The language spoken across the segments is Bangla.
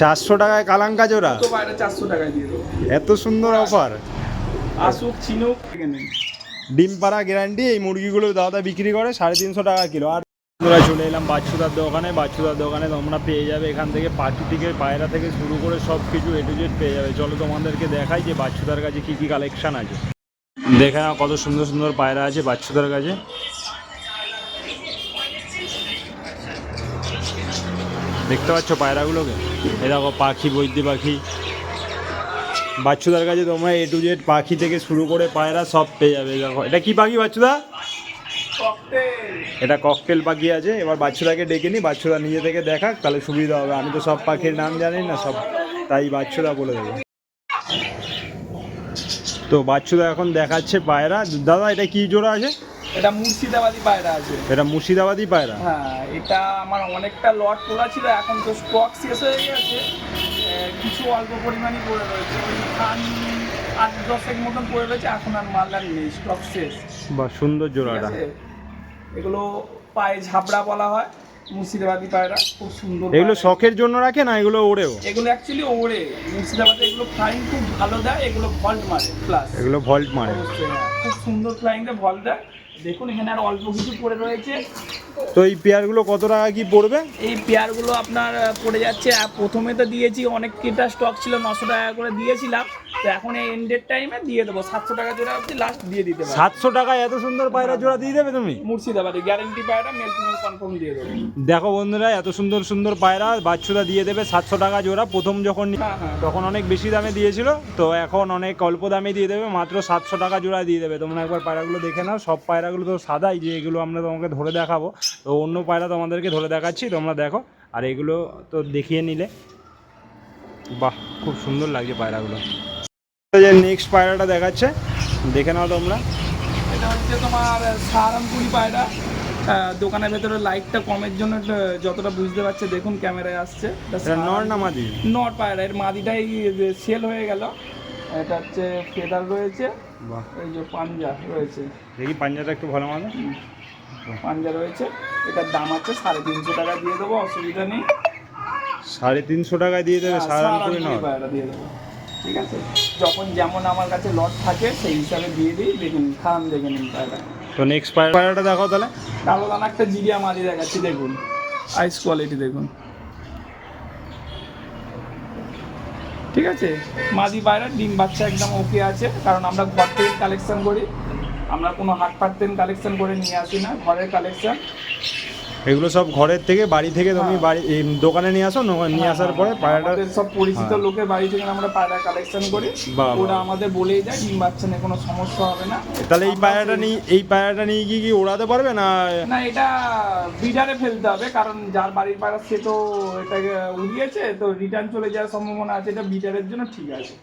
চারশো টাকায় কালাঙ্কা জোড়া? তো চারশো টাকায় দিয়ে দেবো। এত সুন্দর অফার। আসুক চিনুক ডিম পাড়া গ্যারান্টি এই মুরগিগুলো দাদা বিক্রি করে সাড়ে তিনশো টাকা কিলো। আর আমরা চলে এলাম বাচ্চুদার দোকানে। বাচ্চুদার দোকানে তোমরা পেয়ে যাবে এখান থেকে পাখি থেকে পায়রা থেকে শুরু করে সব কিছু এ টু জেড পেয়ে যাবে। চলো তোমাদেরকে দেখাই যে বাচ্চুদার কাছে কী কী কালেকশান আছে। দেখে নাও কত সুন্দর সুন্দর পায়রা আছে বাচ্চুদার কাছে। দেখতে পাচ্ছ পায়রাগুলোকে? এ দেখো পাখি বৈদ্যি পাখি। বাচ্চুদার কাছে তোমরা এ টু জেড পাখি থেকে শুরু করে পায়রা সব পেয়ে যাবে দেখো। এটা কি পাখি বাচ্চুদা? এটা ককটেল পাখি আছে। এবার বাচ্চুদাকে ডেকে নি বাচ্চুদা নিজে থেকে দেখাক তাহলে সুবিধা হবে। আমি তো সব পাখির নাম জানি না সব তাই বাচ্চুদা বলে দেবে। তো বাচ্চুদা এখন দেখাচ্ছে পায়রা। দাদা এটা কি জোড়া আছে? এটা মুর্শিদাবাদি পায়রা আছে। এটা মুর্শিদাবাদি পায়রা? হ্যাঁ এটা আমার অনেকটা লট তোলা ছিল এখন তো স্টক শেষ হয়ে গেছে। কিছু অল্প পরিমাণই পড়ে রয়েছে। খান আট দশেক মতন পড়ে রয়েছে এখন আর মালদার নেই স্টক শেষ। বা সুন্দর জোড়াটা। এগুলো পায়ে ঝাপড়া বলা হয় মুর্শিদাবাদি পায়রা খুব সুন্দর এগুলো শখের জন্য রাখে না এগুলো ওড়েও? এগুলো অ্যাকচুয়ালি ওড়ে। মুর্শিদাবাদে এগুলো ফ্লাইং খুব ভালো দেয় এগুলো ভল্ট মারে প্লাস এগুলো ভল্ট মারে। হ্যাঁ। খুব সুন্দর ফ্লাইংটা ভল্ট দেয়। দেখুন এখানে আর অল্প কিছু পড়ে রয়েছে। তো এই পেয়ারগুলো কত টাকা কি পড়বে? এই পেয়ারগুলো আপনার পড়ে যাচ্ছে। প্রথমে তো দিয়েছি অনেক কেটা স্টক ছিল নশো টাকা করে দিয়েছিলাম। তো এখন এই এন্ডের টাইমে দিয়ে দেবো। সাতশো টাকা জোড়া অবধি লাস্ট দিয়ে দিতে পারি। সাতশো টাকায় এত সুন্দর পায়রা জোড়া দিয়ে দেবে তুমি? মুর্শিদাবাদে গ্যারেন্টি পায়রা মেল টু কনফার্ম দিয়ে দেবো। দেখো বন্ধুরা এত সুন্দর সুন্দর পায়রা বাচ্চুরা দিয়ে দেবে সাতশো টাকা জোড়া। প্রথম যখন হ্যাঁ হ্যাঁ। তখন অনেক বেশি দামে দিয়েছিল তো এখন অনেক অল্প দামে দিয়ে দেবে মাত্র সাতশো টাকা জোড়া দিয়ে দেবে। তোমরা একবার পায়রাগুলো দেখে নাও সব পায়রাগুলো তো সাদাই যে এগুলো আমরা তোমাকে ধরে দেখাবো। তো অন্য পায়রা তোমাদেরকে ধরে দেখাচ্ছি তোমরা দেখো। আর এগুলো তো দেখিয়ে নিলে। বাহ খুব সুন্দর লাগছে পায়রাগুলো। যে নেক্সট পায়রাটা দেখাচ্ছে দেখে নাও তোমরা। এটা হচ্ছে তোমার সাহারানপুরি পায়রা। দোকানের ভেতরে লাইটটা কমের জন্য যতটা বুঝতে পারছে দেখুন ক্যামেরায় আসছে। নর না মাদি? নট পায়রা এর মাদিটাই সেল হয়ে গেল। এটা হচ্ছে ফেদার রয়েছে। এই যে পাঞ্জা রয়েছে। দেখি পাঞ্জাটা একটু ভালো মানো পাঞ্জা রয়েছে। এটার দাম আছে সাড়ে তিনশো টাকা দিয়ে দেবো অসুবিধা নেই। সাড়ে তিনশো টাকায় দিয়ে দেবে হ্যাঁ, পায়রা দিয়ে দেবো। ঠিক আছে? যখন যেমন আমার কাছে লট থাকে সেই হিসাবে দিয়ে দিই দেখুন খান দেখে নিন তো নেক্সট পায়রাটা দেখো তাহলে। কালো দানা একটা জিরিয়া মাদি দেখাচ্ছি দেখুন। আইস কোয়ালিটি দেখুন। ঠিক আছে? মাদি পায়রা ডিম বাচ্চা একদম ওকে আছে কারণ আমরা ঘর থেকে কালেকশন করি। আমরা কোনো হাট থেকে কালেকশন করে নিয়ে আসি না ঘরের কালেকশন এগুলো সব ঘরের থেকে বাড়ি থেকে তুমি বাড়ি দোকানে নিয়ে আসো নিয়ে আসার পরে পায়রাটা সব পরিচিত হ্যাঁ। লোকের বাড়ি থেকে আমরা পায়রা কালেকশন করি ওরা আমাদের বলেই যায় ডিম বাচ্চা নিয়ে কোনো সমস্যা হবে না। তাহলে এই পায়রাটা নিয়ে এই পায়রাটা নিয়ে গিয়ে কি ওড়াতে পারবে না? না এটা বিডারে ফেলতে হবে কারণ যার বাড়ির পায়রা সে তো এটাকে উড়িয়েছে তো রিটার্ন চলে যাওয়ার সম্ভাবনা আছে এটা বিডারের জন্য ঠিক আছে।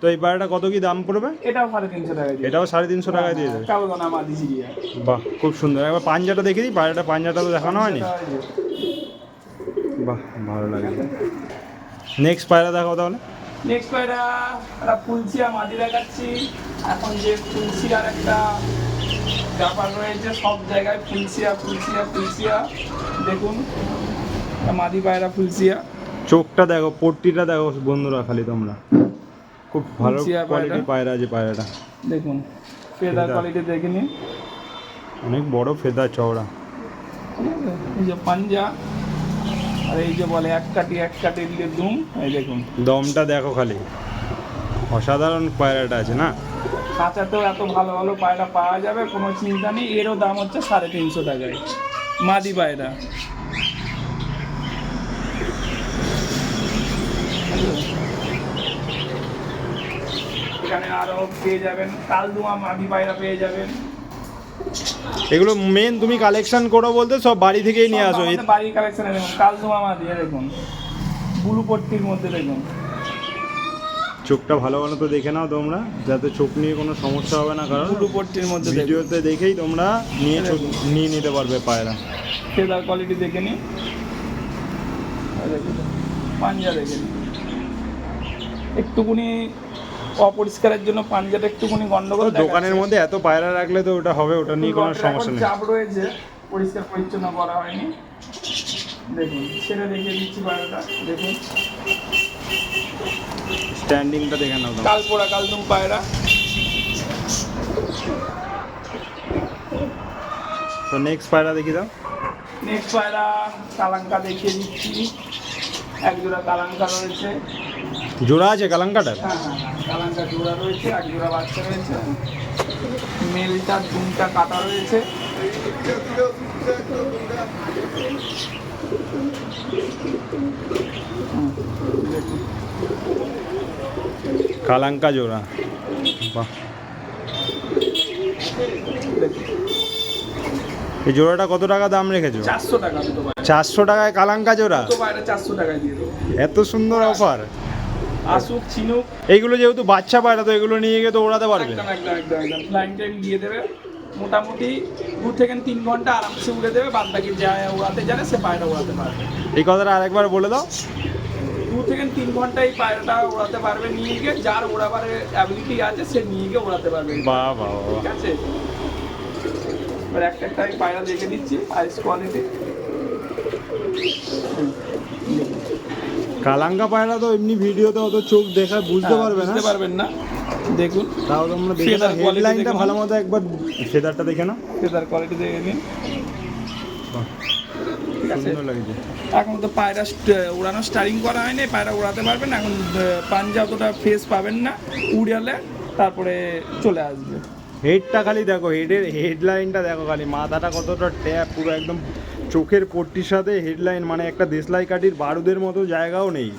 তো এই পায়রাটা কত কি দাম পড়বে? এটাও সাড়ে তিনশো টাকা দিয়ে এটাও সাড়ে তিনশো টাকায় দিয়ে দেবে বাহ খুব সুন্দর। একবার পাঞ্জাটা দেখে দিই পায়রাটা পাঞ্জাটা তো দেখানো হয়নি? বাহ ভালো লাগে। নেক্সট পায়রা দেখাও তাহলে। নেক্সট পায়রা একটা ফুলসিয়া মাদি দেখাচ্ছি। এখন যে ফুলসিয়ার একটা ব্যাপার রয়েছে সব জায়গায় ফুলসিয়া ফুলসিয়া ফুলসিয়া দেখুন মাদি পায়রা ফুলসিয়া চোখটা দেখো পট্টিটা দেখো বন্ধুরা খালি তোমরা। খুব ভালো পায়রা। কোয়ালিটি পায়রা আছে পায়রাটা। দেখুন ফেদার ফেদার। কোয়ালিটি দেখে নিন। অনেক বড় ফেদা চওড়া? এই যে পাঞ্জা আর এই যে বলে এক কাটি এক কাটি দিয়ে দুম এই দেখুন। দমটা দেখো খালি। অসাধারণ পায়রাটা আছে না? খাঁচাতেও এত ভালো ভালো পায়রা পাওয়া যাবে কোনো চিন্তা নেই। এরও দাম হচ্ছে সাড়ে তিনশো টাকায়। মাদি পায়রা। এখানে আরও পেয়ে যাবেন। কালদুয়া মাদি পায়রা পেয়ে যাবেন। এগুলো মেন তুমি কালেকশন করো বলতে সব বাড়ি থেকেই নিয়ে আসো। বাড়ির কালেকশনে দেখুন কালদুয়া মাদি দেখুন ব্লু পট্টির মধ্যে দেখুন। চোখটা ভালো ভালো তো দেখে নাও তোমরা যাতে চোখ নিয়ে কোনো সমস্যা হবে না কারণ ব্লু পট্টির মধ্যে ভিডিওতে দেখেই তোমরা নিয়ে চো- নিয়ে নিতে পারবে পায়রা। ফেদার কোয়ালিটি দেখে নি পাঞ্জা দেখে নিন। একটুকুনি অপরিষ্কারের জন্য পাঞ্জাটা একটুকুনি গন্ডগোল দোকানের মধ্যে এত পায়রা রাখলে তো ওটা হবে ওটা নিয়ে কোনো সমস্যা নেই। চাপ রয়েছে পরিষ্কার পরিচ্ছন্ন করা হয়নি। দেখুন ছেড়ে দেখিয়ে দিচ্ছি পায়রাটা দেখুন। স্ট্যান্ডিংটা দেখে নাও তো কালপোড়া কালদম পায়রা। তো নেক্সট পায়রা দেখি দাও। নেক্সট পায়রা কালাঙ্কা দেখিয়ে দিচ্ছি। এক জোড়া কালাঙ্কা রয়েছে। জোড়া আছে কালাঙ্কাটার? হ্যাঁ হ্যাঁ হ্যাঁ। কালাঙ্কা জোড়া রয়েছে এক জোড়া বাচ্চা রয়েছে। মেলটা দুমটা কাটা রয়েছে। কালাঙ্কা জোড়া। বাহ। এই জোড়াটা কত টাকা দাম রেখেছো? চারশো টাকা চারশো টাকায় কালাঙ্কা জোড়া? চারশো টাকায় দিয়ে এত সুন্দর অফার। আসুক চিনুক। এইগুলো যেহেতু বাচ্চা পায়রা তো এগুলো নিয়ে গিয়ে তো ওড়াতে পারবে। একদম একদম একদম একদম। ফ্লাইং টাইম দিয়ে দেবে। মোটামুটি দু থেকে তিন ঘণ্টা আরামসে উড়ে দেবে বাদ বাকি যা উড়াতে জানে সে পায়রা উড়াতে পারবে। এই কথাটা আরেকবার বলে দাও। দু থেকে তিন ঘণ্টা এই পায়রাটা উড়াতে পারবে নিয়ে গিয়ে যার ওড়াবার অ্যাবিলিটি আছে সে নিয়ে গিয়ে উড়াতে পারবে। বাহ বাহ বাহ। ঠিক আছে? এবার একটা একটা আমি পায়রা দেখে দিচ্ছি আইস কোয়ালিটি কালাঙ্কা পায়রা তো এমনি ভিডিওতে অত চোখ দেখা বুঝতে পারবে না। হ্যাঁ, বুঝতে পারবেন না। দেখুন। তাও তোমরা দেখে হেডলাইনটা ভালো মতো একবার ফেদারটা দেখে না ফেদার কোয়ালিটি দেখে নিন। এখন তো পায়রা উড়ানো স্টারিং করা হয়নি পায়রা উড়াতে পারবেন। এখন পাঞ্জা অতটা ফেস পাবেন না। উড়ালে তারপরে চলে আসবে। হেডটা খালি দেখো হেডের হেডলাইনটা দেখো খালি। মাথাটা কতটা ট্যাপ পুরো একদম চোখের পট্টির সাথে হেডলাইন মানে একটা দেশলাই কাঠির বারুদের মতো জায়গাও নেই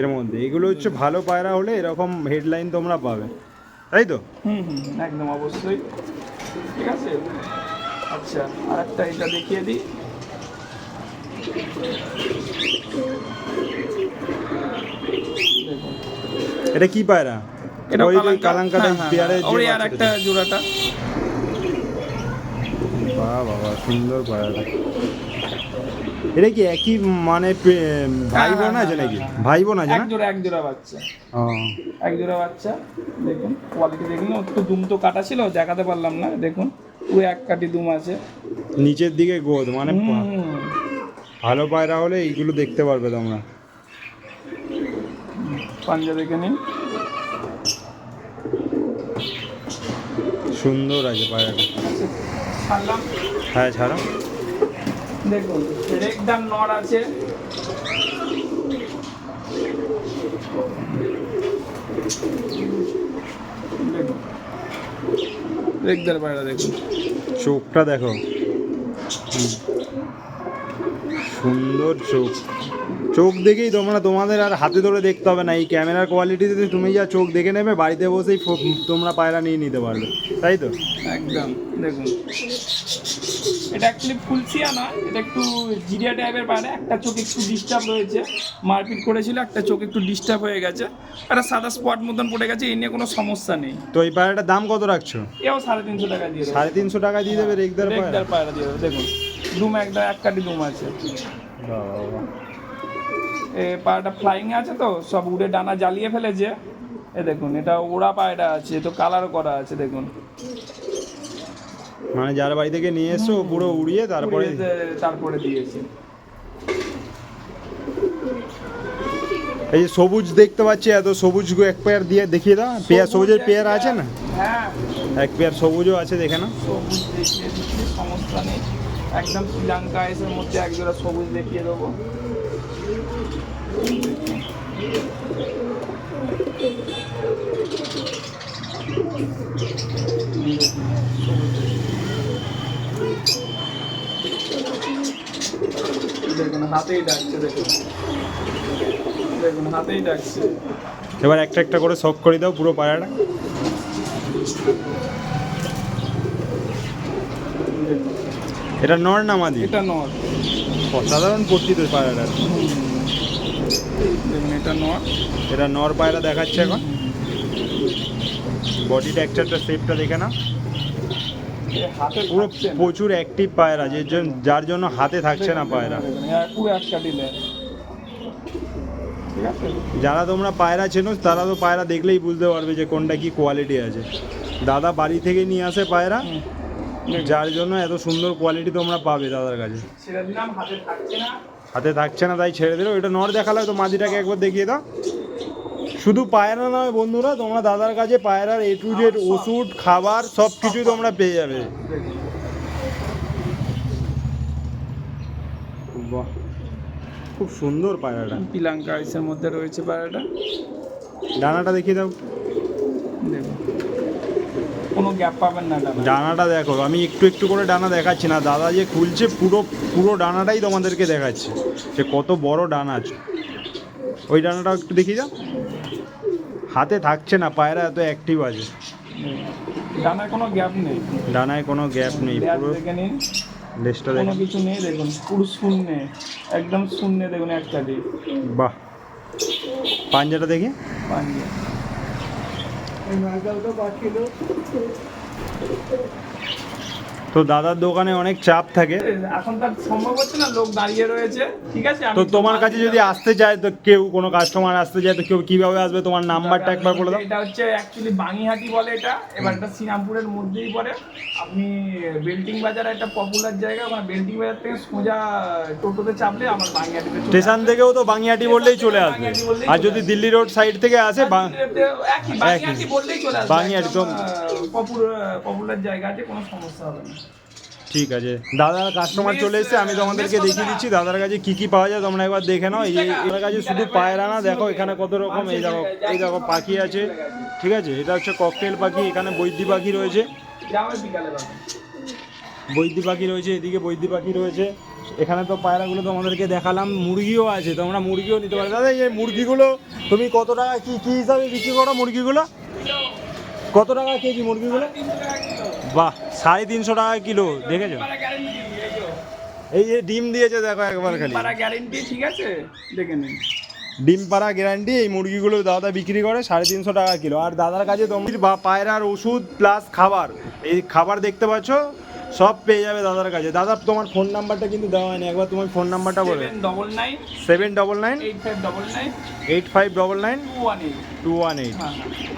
এর মধ্যে। এগুলো হচ্ছে ভালো পায়রা হলে এরকম হেডলাইন তোমরা পাবে। তাই তো? হুম হুম একদম অবশ্যই। ঠিক আছে? আচ্ছা আর একটা এটা দেখিয়ে দিই। এটা কি পায়রা? এটা ওই কালাঙ্কাটা পেয়ারের ওই আর একটা জোড়াটা। বাহ বাবা সুন্দর পায়রাটা। এটা কি একই মানে ভাই বোন আছে নাকি। ভাই বোন আছে এক না? জোড়া এক জোড়া বাচ্চা। ও। এক জোড়া বাচ্চা দেখুন কোয়ালিটি দেখুন একটু দুম তো কাটা ছিল দেখাতে পারলাম না দেখুন ওই এক কাটি দুম আছে। নিচের দিকে গোদ মানে ভালো পায়রা হলে এইগুলো দেখতে পারবে তোমরা। পাঞ্জা দেখে নিন। সুন্দর আছে পায়রাটা। ছাড়লাম। হ্যাঁ ছাড়ো। দেখুন রেকদার নর আছে। রেকদার পায়রা দেখুন। চোখটা দেখো। সুন্দর চোখ। চোখ দেখেই তোমরা তোমাদের আর হাতে ধরে দেখতে হবে না। এই ক্যামেরার কোয়ালিটিতে তুমি যা চোখ দেখে নেবে বাড়িতে বসেই তোমরা পায়রা নিয়ে নিতে পারবে। তাই তো? একদম দেখুন। এটা অ্যাকচুয়ালি ফুলসিয়া না এটা একটু জিরিয়া টাইপের পায়রা একটা চোখ একটু ডিস্টার্ব রয়েছে। মারপিট করেছিল একটা চোখ একটু ডিস্টার্ব হয়ে গেছে। একটা সাদা স্পট মতন পড়ে গেছে এই নিয়ে কোনো সমস্যা নেই। তো এই পায়রাটার দাম কত রাখছো? এও সাড়ে তিনশো টাকা দিয়ে সাড়ে তিনশো টাকা দিয়ে দেবে রেগদার রেগদার পায়রা। দিয়ে দেবে দেখুন। দুম একটা এক কাটি দুম আছে। এ পায়রাটা ফ্লাইং আছে তো সব উড়ে ডানা জ্বালিয়ে ফেলেছে। এ দেখুন এটা ওড়া পায়রা আছে তো কালারও করা আছে দেখুন। মানে যার বাড়ি থেকে নিয়ে এসো পুরো উড়িয়ে তারপরে তারপরে দিয়েছে। এই সবুজ দেখতে পাচ্ছি এত সবুজ এক পেয়ার দিয়ে দেখিয়ে দাও। পেয়ার সবুজের পেয়ার আছে না? হ্যাঁ। এক পেয়ার সবুজও আছে দেখে না সবুজ দেখিয়ে দিচ্ছি সমস্যা নেই একদম শ্রীলঙ্কা এসের মধ্যে একজোড়া সবুজ দেখিয়ে দেবো দেখুন হাতেই ডাকছে দেখুন। দেখুন হাতেই ডাকছে। এবার একটা একটা করে শখ করে দাও পুরো পায়রাটা এটা নর না মাদি এটা নর। অসাধারণ পট্টি তো পায়রাটার দেখুন এটা নর। এটা নর পায়রা দেখাচ্ছে এখন। বডি টেক্সচারটা শেপটা দেখে না পুরো প্রচুর অ্যাক্টিভ পায়রা যে যার জন্য হাতে থাকছে না পায়রা। পুরো আছে? যারা তোমরা পায়রা চেনো তারা তো পায়রা দেখলেই বুঝতে পারবে যে কোনটা কি কোয়ালিটি আছে। দাদা বাড়ি থেকে নিয়ে আসে পায়রা। যার জন্য এত সুন্দর কোয়ালিটি তোমরা পাবে দাদার কাছে। হাতে থাকছে না। তাই ছেড়ে দিল। এটা নর দেখালে তো মাদিটাকে একবার দেখিয়ে দাও। শুধু পায়রা নয় বন্ধুরা তোমরা দাদার কাছে পায়রার এ টু জেড ওষুধ খাবার সব কিছুই তোমরা পেয়ে যাবে। খুব সুন্দর পায়রাটা। পিলাঙ্কা আইসের মধ্যে রয়েছে পায়রাটা। ডানাটা দেখিয়ে দাও। কোনো গ্যাপ পাবেন না ডানা ডানাটা দেখো আমি একটু একটু করে ডানা দেখাচ্ছি না। দাদা যে খুলছে পুরো পুরো ডানাটাই তোমাদেরকে দেখাচ্ছে। যে কত বড় ডানা আছে। ওই ডানাটাও একটু দেখিয়ে দাও। হাতে থাকছে না পায়রা এত অ্যাক্টিভ আছে। ডানায় কোনো গ্যাপ নেই। ডানায় কোনো গ্যাপ নেই পুরো দেখে দেখুন কোনো কিছু নেই দেখুন পুরো শূন্য একদম শূন্য দেখুন একটা দিক বাহ। পাঞ্জাটা দেখি। পাঞ্জা। তো দাদার দোকানে অনেক চাপ থাকে। এখন তার সম্ভব হচ্ছে না লোক দাঁড়িয়ে রয়েছে ঠিক আছে? তো তোমার কাছে যদি আসতে চায় তো কেউ কোনো কাস্টমার আসতে চায় তো কেউ কীভাবে আসবে? তোমার নাম্বারটা একবার বলে দাও। এটা হচ্ছে অ্যাকচুয়ালি বাঙিহাটি বলে এটা। এবার এটা শ্রীরামপুরের মধ্যেই পড়ে। আপনি বেল্টিং বাজার একটা পপুলার জায়গা মানে বেল্টিং বাজার থেকে সোজা টোটোতে চাপলে আমার বাঙিহাটিতে চলে স্টেশন থেকেও তো বাংলাটি বললেই চলে আসবে। আর যদি দিল্লি রোড সাইড থেকে আসে বাঙিহাটি বললেই চলে আসবে। বাঙিয়াটি তো- পপুলার জায়গা আছে কোনো সমস্যা হবে না। ঠিক আছে। দাদার কাস্টমার চলে এসেছে আমি তোমাদেরকে দেখিয়ে দিচ্ছি দাদার কাছে কি কি পাওয়া যায় তোমরা একবার দেখে নাও। এই এর কাছে শুধু পায়রা না দেখো এখানে কত রকম এই দেখো এই দেখো পাখি আছে ঠিক আছে? এটা হচ্ছে ককটেল পাখি এখানে বৈদ্যি পাখি রয়েছে। বৈদ্যি পাখি রয়েছে এদিকে বৈদ্যি পাখি রয়েছে। এখানে তো পায়রাগুলো তোমাদেরকে দেখালাম মুরগিও আছে তোমরা মুরগিও নিতে পারো। দাদা এই মুরগিগুলো তুমি কত টাকা কি কি হিসাবে বিক্রি করো মুরগিগুলো? কত টাকা কেজি মুরগিগুলো বাহ সাড়ে তিনশো টাকা কিলো দেখেছ? এই যে ডিম দিয়েছে দেখো একবার খালি। গ্যারেন্টি ঠিক আছে? দেখে নিন। ডিম পাড়া গ্যারান্টি এই মুরগিগুলো দাদা বিক্রি করে সাড়ে তিনশো টাকা কিলো। আর দাদার কাছে তোমার বা পায়রার ওষুধ প্লাস খাবার। এই খাবার দেখতে পাচ্ছ? সব পেয়ে যাবে দাদার কাছে। দাদা তোমার ফোন নাম্বারটা কিন্তু দেওয়া হয়নি। একবার তোমার ফোন নাম্বারটা বলে। Seven double nine seven double nine eight five double nine eight five double nine two one eight two one eight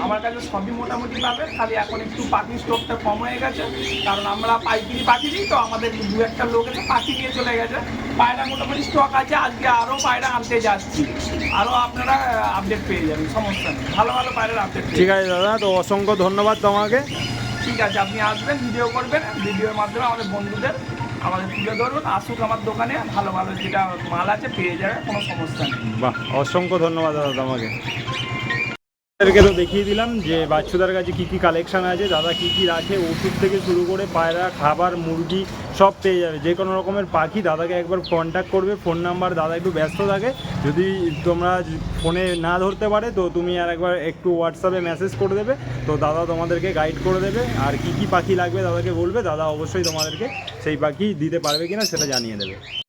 আমার কাছে সবই মোটামুটি পাবে। খালি এখন একটু পাখি স্টকটা কম হয়ে গেছে। কারণ আমরা পাইকারি পাখি দিই তো। আমাদের দু একটা লোক আছে পাখি নিয়ে চলে গেছে। পায়রা মোটামুটি স্টক আছে। আজকে আরও পায়রা আনতে যাচ্ছি। আরও আপনারা আপডেট পেয়ে যাবেন। সমস্যা নেই। ভালো ভালো পায়রার আপডেট ঠিক আছে দাদা তো অসংখ্য ধন্যবাদ তোমাকে। ঠিক আছে, আপনি আসবেন ভিডিও করবেন ভিডিওর মাধ্যমে আমাদের বন্ধুদের আমাদের তুলে ধরবেন। আসুক আমার দোকানে, ভালো ভালো যেটা মাল আছে, পেয়ে যাবে, কোনো সমস্যা নেই। বাহ, অসংখ্য ধন্যবাদ দাদা তোমাকে। আপনাদেরকে তো দেখিয়ে দিলাম যে বাচ্চুদার কাছে কী কী কালেকশান আছে, দাদা কী কী রাখে, ওষুধ থেকে শুরু করে পায়রা, খাবার, মুরগি সব পেয়ে যাবে। যে কোনো রকমের পাখি দাদাকে একবার কন্ট্যাক্ট করবে ফোন নাম্বার দাদা একটু ব্যস্ত থাকে। যদি তোমরা ফোনে না ধরতে পারে, তো তুমি আর একবার একটু হোয়াটসঅ্যাপে মেসেজ করে দেবে। তো দাদা তোমাদেরকে গাইড করে দেবে। আর কি কি পাখি লাগবে দাদাকে বলবে, দাদা অবশ্যই তোমাদেরকে সেই পাখি দিতে পারবে কিনা সেটা জানিয়ে দেবে।